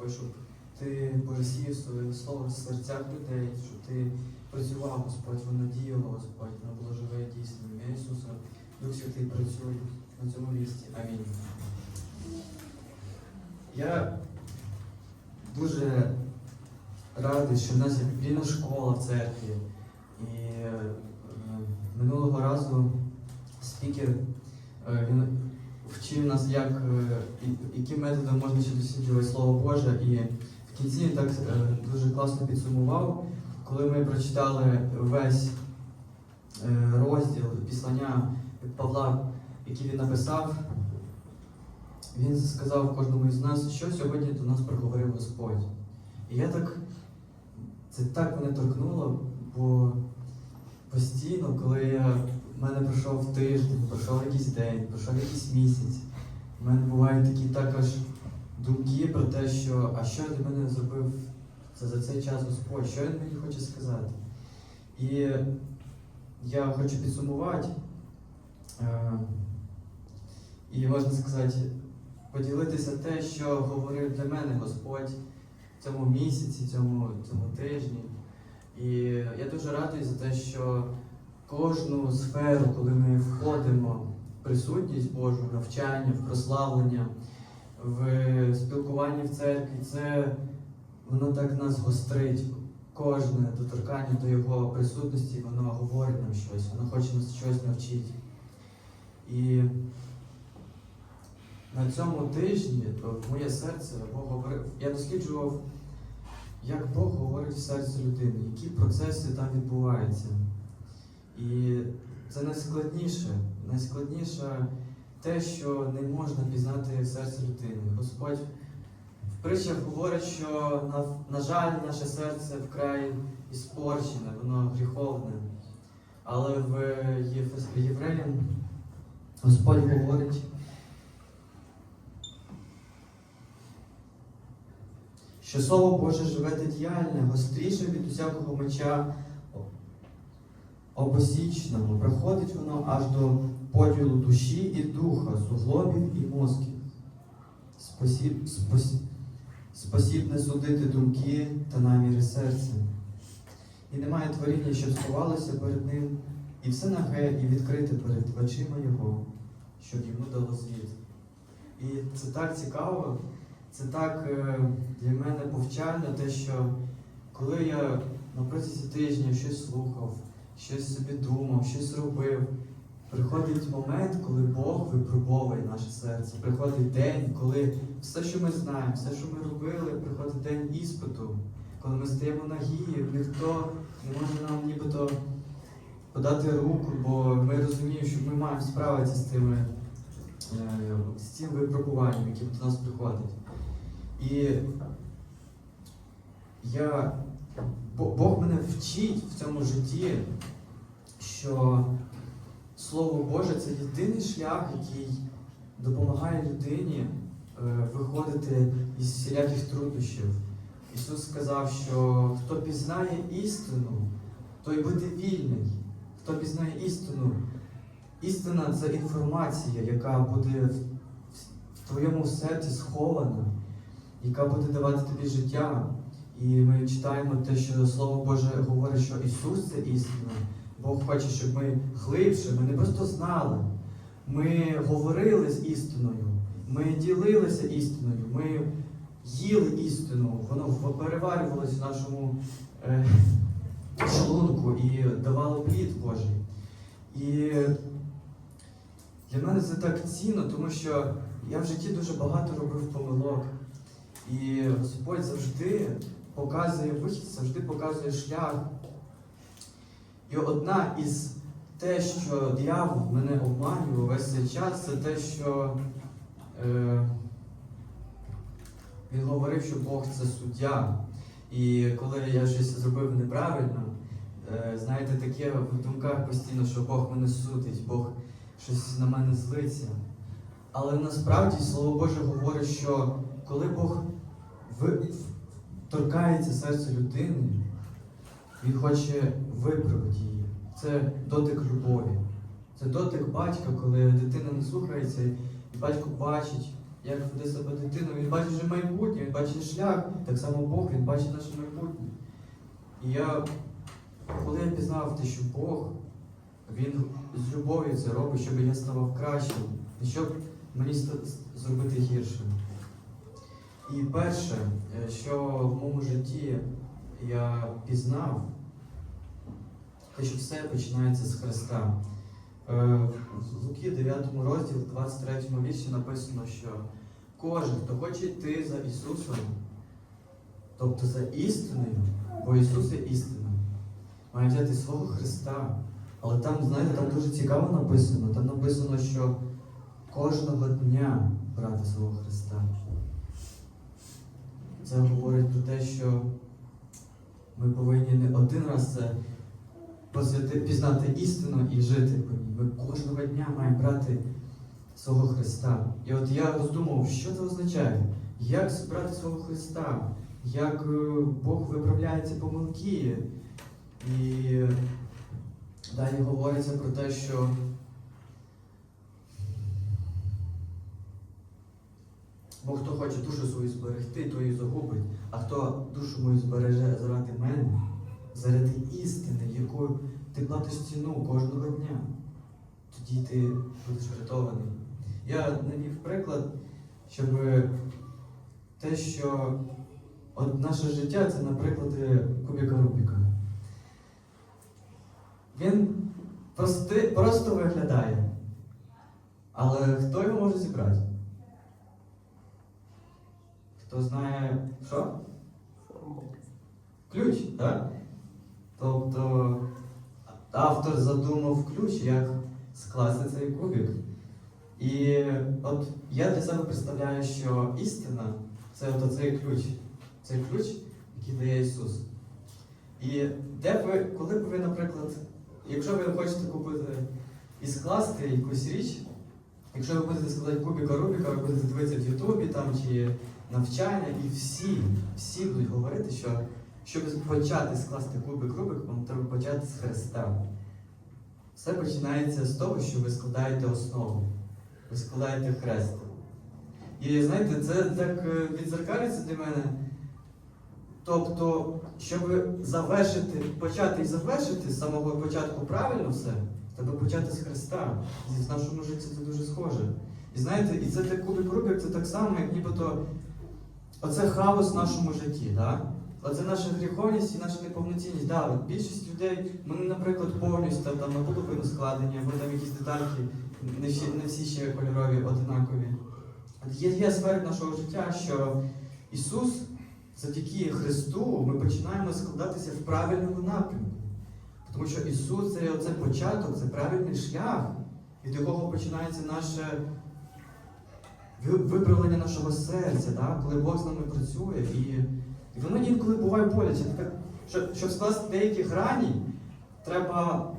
Господь, щоб ти поросів своє слово в серцях людей, щоб ти працював, Господь, воно діяло, Господь, воно було живе. В ім'я Ісуса, Дух Святий працює на цьому місці. Амінь. Я дуже радий, що в нас є біблійна школа в церкві. І е, минулого разу спікер е, він вчив нас, як, е, і- яким методом можна ще досліджувати Слово Боже. І в кінці він так е, дуже класно підсумував, коли ми прочитали весь е, розділ післання Павла, який він написав. Він сказав кожному із нас, що сьогодні до нас проговорив Господь. І я так, це так мене торкнуло, бо постійно, коли я, в мене пройшов тиждень, пройшов якийсь день, пройшов якийсь місяць, в мене бувають такі також думки про те, що а що для мене зробив це за цей час Господь, що він мені хоче сказати. І я хочу підсумувати. е, І можна сказати, поділитися те, що говорив для мене Господь в цьому місяці, цьому, цьому тижні. І я дуже радий за те, що кожну сферу, коли ми входимо в присутність Божу, навчання, в прославлення, в спілкуванні в церкві, це воно так нас гострить. Кожне доторкання до Його присутності, воно говорить нам щось, воно хоче нас щось навчити. І на цьому тижні в моє серце Бог говорив. Я досліджував, як Бог говорить в серці людини, які процеси там відбуваються. І це найскладніше, найскладніше те, що не можна пізнати в серці людини. Господь в притчах говорить, що на, на жаль, наше серце вкрай іспорчене, воно гріховне. Але в Євреям Господь говорить. Що Слово Боже живе та діяльне, гостріше від усякого меча обосічного. Приходить воно аж до поділу душі і духа, суглобів і мозків. Спосіб, спосіб, спосібне судити думки та наміри серця. І немає творіння, що сховалося перед ним, і все наге і відкрите перед очима Його, щоб йому дало звіт. І це так цікаво, це так е, для мене повчально, те, що коли я на протязі тижня щось слухав, щось собі думав, щось робив, приходить момент, коли Бог випробовує наше серце. Приходить день, коли все, що ми знаємо, все, що ми робили, приходить день іспиту, коли ми стаємо на гії, ніхто не може нам нібито подати руку, бо ми розуміємо, що ми маємо справитися з тими е, з цим випробуванням, яке до нас приходить. І я, Бог мене вчить в цьому житті, що Слово Боже це єдиний шлях, який допомагає людині е, виходити із всіляких труднощів. Ісус сказав, що хто пізнає істину, той буде вільний. Хто пізнає істину, істина це інформація, яка буде в, в твоєму серці схована, яка буде давати тобі життя. І ми читаємо те, що Слово Боже говорить, що Ісус це істина. Бог хоче, щоб ми глибше, ми не просто знали. Ми говорили з істиною, ми ділилися істиною, ми їли істину, воно переварювалося в нашому е, шлунку і давало плід Божий. І для мене це так цінно, тому що я в житті дуже багато робив помилок. І Господь завжди показує вихід, завжди показує шлях. І одна із те, що диявол мене обманював весь цей час, це те, що е, він говорив, що Бог це суддя. І коли я щось зробив неправильно, е, знаєте, таке в думках постійно, що Бог мене судить, Бог щось на мене злиться. Але насправді Слово Боже говорить, що коли Бог торкається серця людини, Він хоче виправити її. Це дотик любові. Це дотик батька, коли дитина не слухається, і батько бачить, як веде себе дитина, він бачить вже майбутнє, він бачить шлях, так само Бог, він бачить наше майбутнє. І я, коли я пізнав те, що Бог, він з любов'ю це робить, щоб я ставав кращим, і щоб мені зробити гіршим. І перше, е, що в моєму житті я пізнав, те, що все починається з Христа. Е, В Луки 9 розділі, 23 вірші написано, що кожен, хто хоче йти за Ісусом, тобто за істиною, бо Ісус є істина, має взяти свого Христа. Але там, знаєте, там дуже цікаво написано. Там написано, що кожного дня брати свого Христа. Це говорить про те, що ми повинні не один раз це посвяти, пізнати істину і жити по ній. Ми кожного дня маємо брати свого Христа. І от я роздумував, що це означає, як брати свого Христа, як е, Бог виправляє ці помилки. І далі говориться про те, що Бо хто хоче душу свою зберегти, то її загубить. А хто душу мою збереже заради мене, заради істини, якою ти платиш ціну кожного дня, тоді ти будеш врятований. Я навів приклад, щоб те, що от наше життя це, наприклад, кубіка Рубіка. Він прости, просто виглядає. Але хто його може зібрати? Хто знає що? Ключ, так? Тобто автор задумав ключ, як скласти цей кубик. І от я для себе представляю, що істина це от цей ключ. Цей ключ, який дає Ісус. І де ви, коли б ви, наприклад, якщо ви хочете купити і скласти якусь річ, якщо ви будете складати кубіка Рубіка, ви будете дивитися в Ютубі там чи навчання, і всі, всі будуть говорити, що щоб почати скласти кубик Рубик, вам треба почати з Христа. Все починається з того, що ви складаєте основу, ви складаєте хрест. І знаєте, це так е, відзеркалюється для мене. Тобто, щоб завершити, почати і завершити з самого початку правильно все, треба почати з Христа. І в нашому житті це дуже схоже. І знаєте, і це так кубик Рубик, це так само, як нібито оце хаос в нашому житті. Да? Оце наша гріховність і наша неповноцінність. Да, от більшість людей, вони, наприклад, повністю там наполовину складені, або там якісь детальки, не всі, не всі ще кольорові, одинакові. Є, є сфери нашого життя, що Ісус, завдяки Христу, ми починаємо складатися в правильному напрямку. Тому що Ісус це оце початок, це правильний шлях, від якого починається наше виправлення нашого серця, да? коли Бог з нами працює. І, і воно інколи буває боляче. Щоб, щоб скласти деякі грані, треба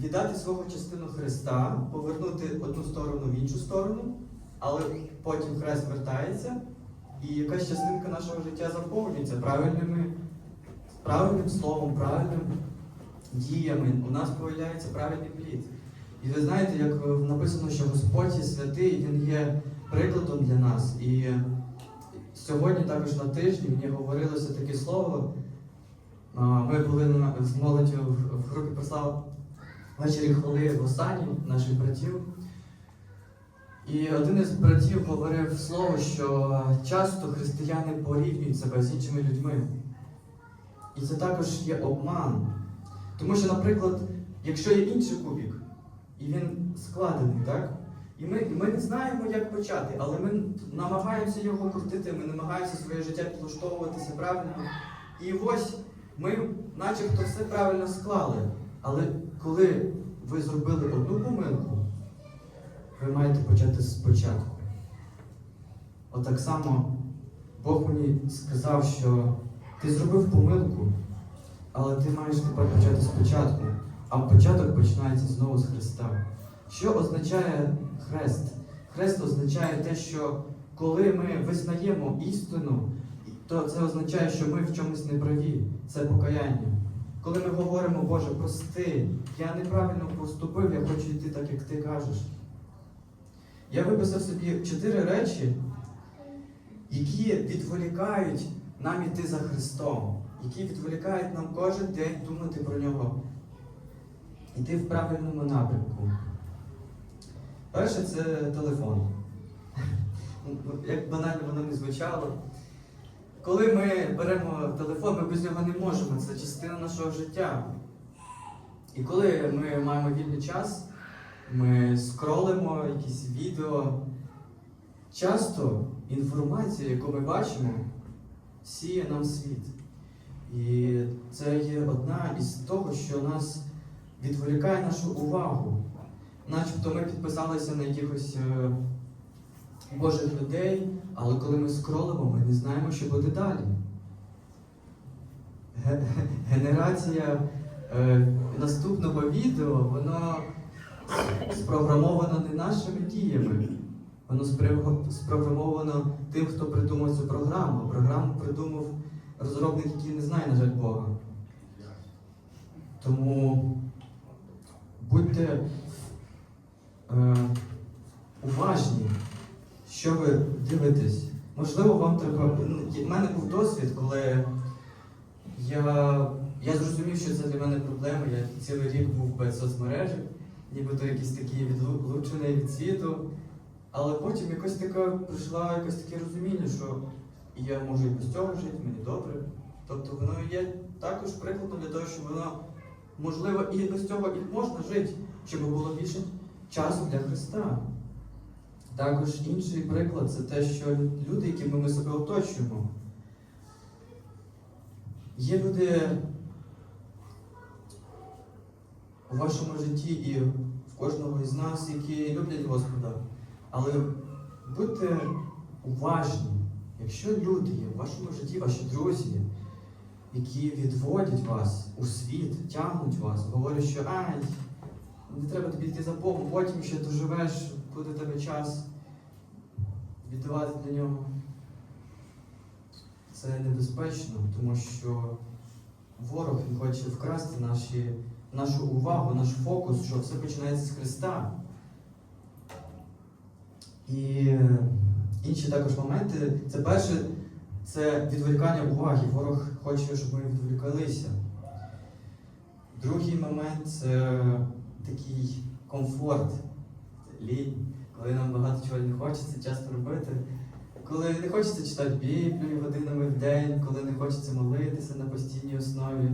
віддати свого частину Христа, повернути одну сторону в іншу сторону, але потім хрест вертається, і якась частинка нашого життя заповнюється правильними, правильним словом, правильним діями. У нас появляється правильний плід. І ви знаєте, як е, написано, що Господь є святий, Він є прикладом для нас. І сьогодні також на тижні мені говорилося таке слово. Ми були з молоддю в, групі прослав ввечері хвали в Осані наших братів. І один із братів говорив слово, що часто християни порівнюють себе з іншими людьми. І це також є обман. Тому що, наприклад, якщо є інший кубік, і він складений, так? І ми, ми не знаємо, як почати, але ми намагаємося його крутити, ми намагаємося своє життя підлаштовуватися правильно. І ось ми начебто все правильно склали. Але коли ви зробили одну помилку, ви маєте почати спочатку. Отак само Бог мені сказав, що ти зробив помилку, але ти маєш тепер почати спочатку. А початок починається знову з Христа. Що означає хрест? Хрест означає те, що коли ми визнаємо істину, то це означає, що ми в чомусь не праві. Це покаяння. Коли ми говоримо, Боже, прости, я неправильно поступив, я хочу йти так, як ти кажеш. Я виписав собі чотири речі, які відволікають нам іти за Христом, які відволікають нам кожен день думати про нього, йти в правильному напрямку. Перше це телефон. Як банально воно не звучало. Коли ми беремо телефон, ми без нього не можемо, це частина нашого життя. І коли ми маємо вільний час, ми скролимо якісь відео. Часто інформація, яку ми бачимо, сіє нам світ. І це є одна із того, що нас відволікає нашу увагу. Начебто ми підписалися на якихось е, Божих людей, але коли ми скролимо, ми не знаємо, що буде далі. Генерація е, наступного відео, воно спрограмовано не нашими діями. Воно спрограмовано тим, хто придумав цю програму. Програму придумав розробник, який не знає, на жаль, Бога. Тому будьте е, уважні, що ви дивитесь. Можливо, вам треба. У мене був досвід, коли я, я зрозумів, що це для мене проблема. Я цілий рік був без соцмережі, нібито якийсь такий відлучений від світу. Але потім якось така прийшла якесь таке розуміння, що я можу і без цього жити, мені добре. Тобто воно є також прикладом для того, щоб воно можливо і без цього і можна жити, щоб було більше часу для Христа. Також інший приклад це те, що люди, якими ми себе оточуємо. Є люди у вашому житті і в кожного із нас, які люблять Господа. Але будьте уважні, якщо люди є в вашому житті, ваші друзі, які відводять вас у світ, тягнуть вас, говорять, що ай, не треба тобі йти за Богом, потім ще доживеш, буде тебе час віддавати для нього. Це небезпечно, тому що ворог він хоче вкрасти наші, нашу увагу, наш фокус, що все починається з Христа. І е, інші також моменти. Це перше, це відволікання уваги. Ворог хоче, щоб ми відволікалися. Другий момент це такий комфорт, коли нам багато чого не хочеться часто робити. Коли не хочеться читати Біблію годинами в день, коли не хочеться молитися на постійній основі.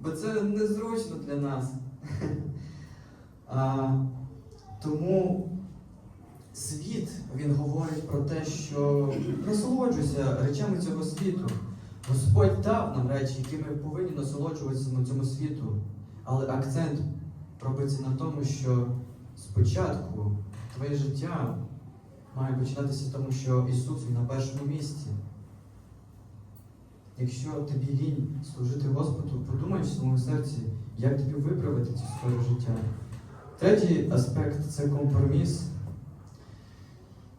Бо це незручно для нас. А, тому світ він говорить про те, що насолоджуйся речами цього світу. Господь дав нам речі, які ми повинні насолоджуватися на цьому світу. Але акцент робиться на тому, що спочатку твоє життя має починатися тому, що Ісус на першому місці. Якщо тобі лінь служити Господу, подумай в своєму серці, як тобі виправити це своє життя. Третій аспект це компроміс.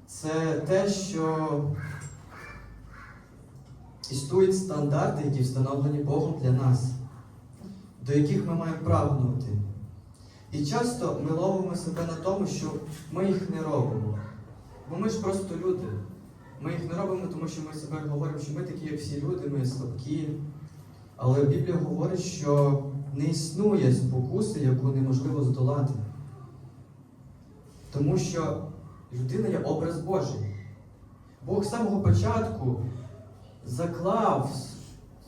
Це те, що існують стандарти, які встановлені Богом для нас, до яких ми маємо прагнути. І часто ми ловимо себе на тому, що ми їх не робимо. Бо ми ж просто люди. Ми їх не робимо, тому що ми себе говоримо, що ми такі, як всі люди, ми слабкі. Але Біблія говорить, що не існує спокуси, яку неможливо здолати. Тому що людина є образ Божий. Бог з самого початку заклав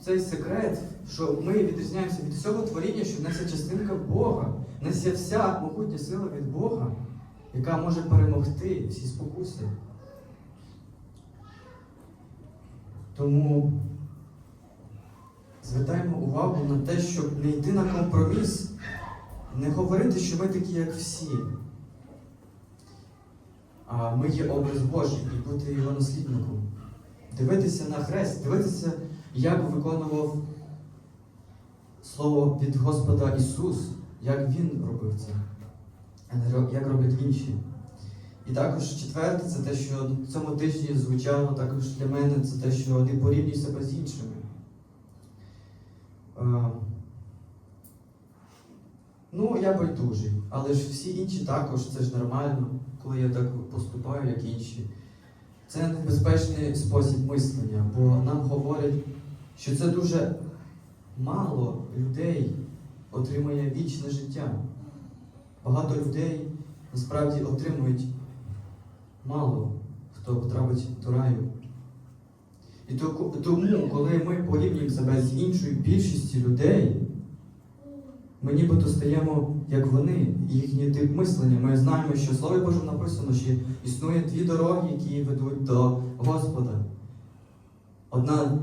цей секрет, що ми відрізняємося від всього творіння, що в нас є частинка Бога. Нас вся могутня сила від Бога, яка може перемогти всі спокуси. Тому звертаємо увагу на те, щоб не йти на компроміс, не говорити, що ми такі, як всі. А ми є образ Божий і бути його наслідником. Дивитися на хрест, дивитися, як виконував слово від Господа Ісус, як Він робив це, а не як роблять інші. І також четверте, це те, що в цьому тижні звучало також для мене, це те, що не порівнюй себе з іншими. Е, Ну, я байдужий, але ж всі інші також, це ж нормально, коли я так поступаю, як інші. Це небезпечний спосіб мислення, бо нам говорять, що це дуже мало людей отримує вічне життя. Багато людей насправді отримують мало, хто потрапить до раю. І тому, коли ми порівнюємо себе з іншою більшістю людей, ми нібито стаємо як вони, їхній тип мислення. Ми знаємо, що в Слові Божому написано, що існує дві дороги, які ведуть до Господа. Одна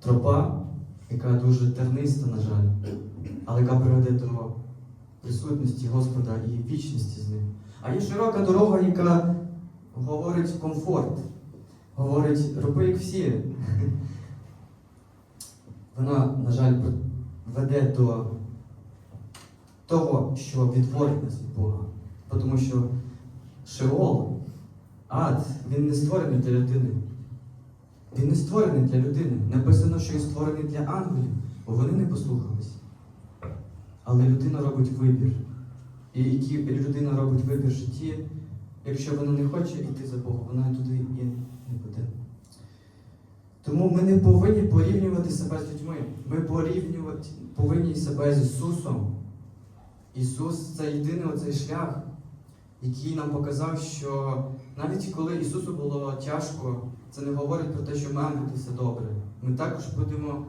тропа, яка дуже терниста, на жаль, але яка приведе до присутності Господа і вічності з ним. А є широка дорога, яка говорить комфорт, говорить, роби як всі. Вона, на жаль, веде до того, що відтворить нас від Бога. Тому що Шеол, ад, він не створений для людини. Він не створений для людини. Написано, що він створений для ангелів, бо вони не послухались. Але людина робить вибір. І людина робить вибір в житті, якщо вона не хоче йти за Богом, вона туди і не буде. Тому ми не повинні порівнювати себе з людьми. Ми порівнювати повинні себе з Ісусом. Ісус це єдиний оцей шлях, який нам показав, що навіть коли Ісусу було тяжко, це не говорить про те, що має бути все добре. Ми також будемо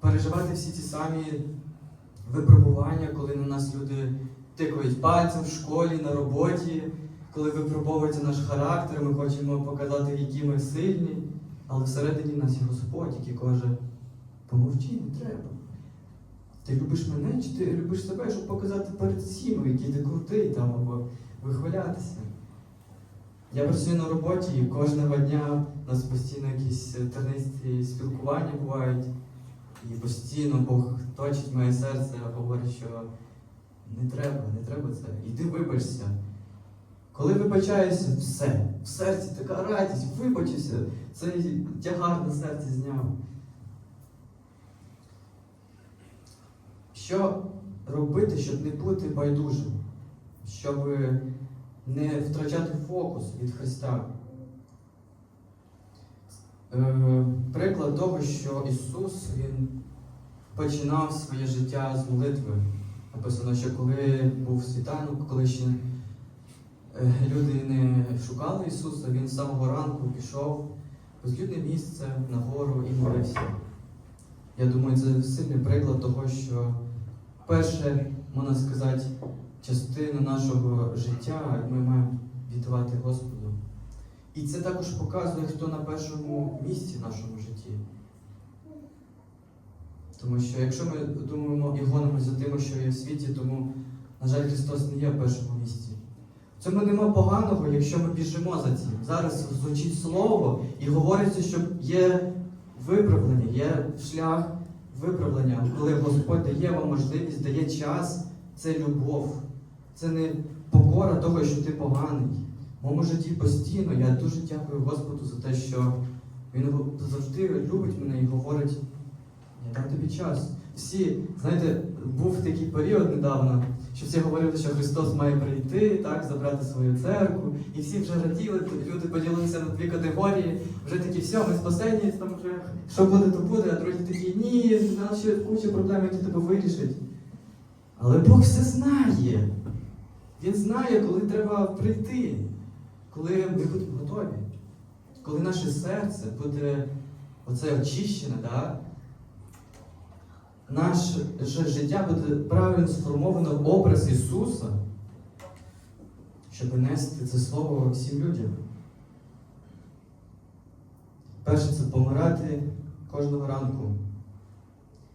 переживати всі ці самі випробування, коли на нас люди тикають пальцем в школі, на роботі, коли випробовується наш характер, ми хочемо показати, які ми сильні, але всередині нас є Господь, який каже, помовчи, не треба. Ти любиш мене чи ти любиш себе, щоб показати перед всіма, який ти крутий там або вихвалятися. Я працюю на роботі і кожного дня у нас постійно якісь тернисті спілкування бувають. І постійно Бог точить моє серце, говорить, що не треба, не треба це. Іди вибачся. Коли вибачаєшся, все, в серці така радість, вибачився, цей тягар на серці зняв. Що робити, щоб не бути байдужим, щоб не втрачати фокус від Христа? Е, приклад того, що Ісус Він починав своє життя з молитви. Написано, що коли був світанок, коли ще е, люди не шукали Ісуса, Він з самого ранку пішов в безлюдне місце на гору і молився. Я думаю, це сильний приклад того, що перше, можна сказати, частину нашого життя ми маємо віддавати Господу. І це також показує, хто на першому місці в нашому житті. Тому що якщо ми думаємо і гонимося за тим, що є в світі, тому, на жаль, Христос не є в першому місці. В цьому нема поганого, якщо ми біжимо за цим. Зараз звучить слово і говориться, що є виправлення, є шлях виправлення, коли Господь дає вам можливість, дає час, це любов. Це не покора того, що ти поганий. В моєму житті постійно я дуже дякую Господу за те, що Він завжди любить мене і говорить, я дам тобі час. Всі, знаєте, був такий період недавно, що всі говорили, що Христос має прийти, так, забрати свою церкву, і всі вже раділи, люди поділилися на дві категорії, вже такі, все, ми спасені, там вже що буде, то буде, а другі такі, ні, у нас ще куча проблем, які тебе вирішить. Але Бог все знає. Він знає, коли треба прийти, коли ми будемо готові, коли наше серце буде оце очищене, да? Наше життя буде правильно сформовано в образ Ісуса, щоб нести це слово всім людям. Перше це помирати кожного ранку.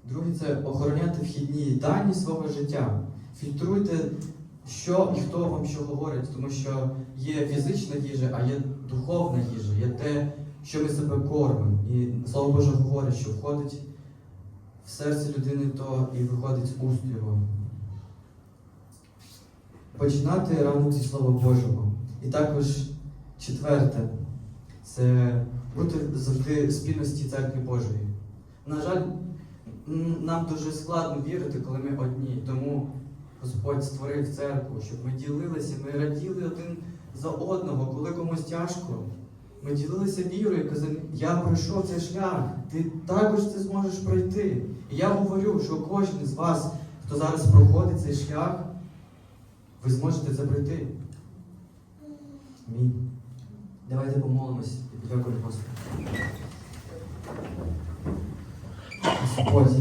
Друге це охороняти вхідні дані свого життя. Фільтруйте, що і хто вам що говорить, тому що є фізична їжа, а є духовна їжа, є те, що ми себе кормимо. І Слово Боже говорить, що входить в серце людини, то і виходить уст його. Починати рано зі Слова Божого. І також Четверте це бути завжди в спільності церкви Божої. На жаль, нам дуже складно вірити, коли ми одні. Тому Господь створив церкву, щоб ми ділилися, ми раділи один за одного, коли комусь тяжко. Ми ділилися вірою і казали, я пройшов цей шлях, ти також це зможеш пройти. І я говорю, що кожен з вас, хто зараз проходить цей шлях, ви зможете це пройти. Амінь. Давайте помолимось і подякуємо Господу. Господь.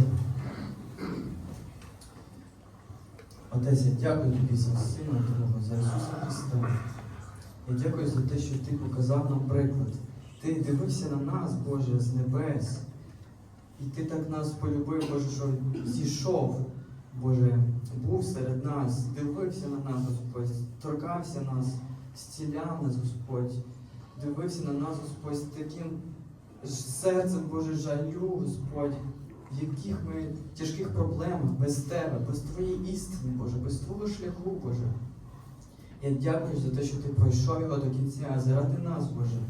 Отець, я дякую тобі за Сина Твого, за Ісуса Христа. Я дякую за те, що Ти показав нам приклад. Ти дивився на нас, Боже, з небес. І Ти так нас полюбив, Боже, що зійшов, Боже, був серед нас, дивився на нас, Господь, торкався нас, зціляв нас, Господь, дивився на нас, Господь, з таким серцем, Боже, жалю, Господь, в яких ми тяжких проблемах без Тебе, без Твоєї істини, Боже, без Твого шляху, Боже. Я дякую за те, що ти пройшов його до кінця, заради нас, Боже.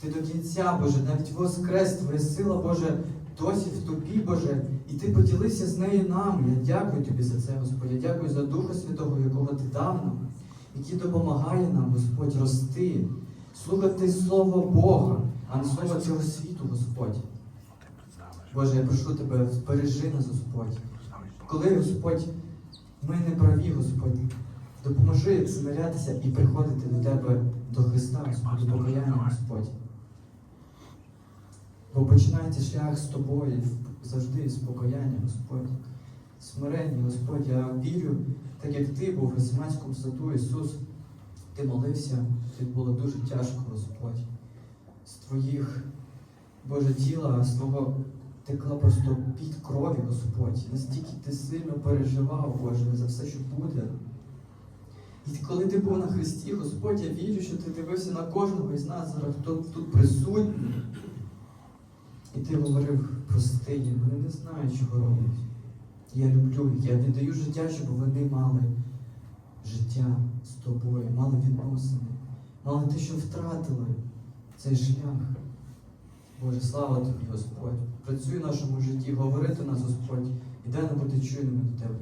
Ти до кінця, Боже, навіть воскрес, Твоя сила, Боже, досі в тобі, Боже, і ти поділився з нею нам. Я дякую тобі за це, Господь. Я дякую за Духа Святого, якого ти дав нам, який допомагає нам, Господь, рости, слухати Слово Бога, а не слово цього світу, Господь. Боже, я прошу тебе, збережи нас, Господь. Коли, Господь, ми не праві, Господь, допоможи смирятися і приходити до Тебе до Христа, до покаяння, Господь. Бо починається шлях з тобою завжди з покаяння, Господь. Смирення, Господь, я вірю, так як ти був в Гесиманському саду, Ісус, ти молився, тобі було дуже тяжко, Господь. З твоїх, Боже, тіла, з твого текла просто під крові, Господь. Настільки ти сильно переживав, Боже, за все, що буде. Коли ти був на Христі, Господь, я вірю, що ти дивився на кожного із нас зараз, хто тут присутній. І ти говорив, прости вони не знають, чого роблять. Я люблю їх, я віддаю життя, щоб вони мали життя з тобою, мали відносини, мали те, що втратили цей шлях. Боже, слава тобі, Господь. Працюй в нашому житті, говори до нас, Господь, і дай нам бути чуйними до тебе.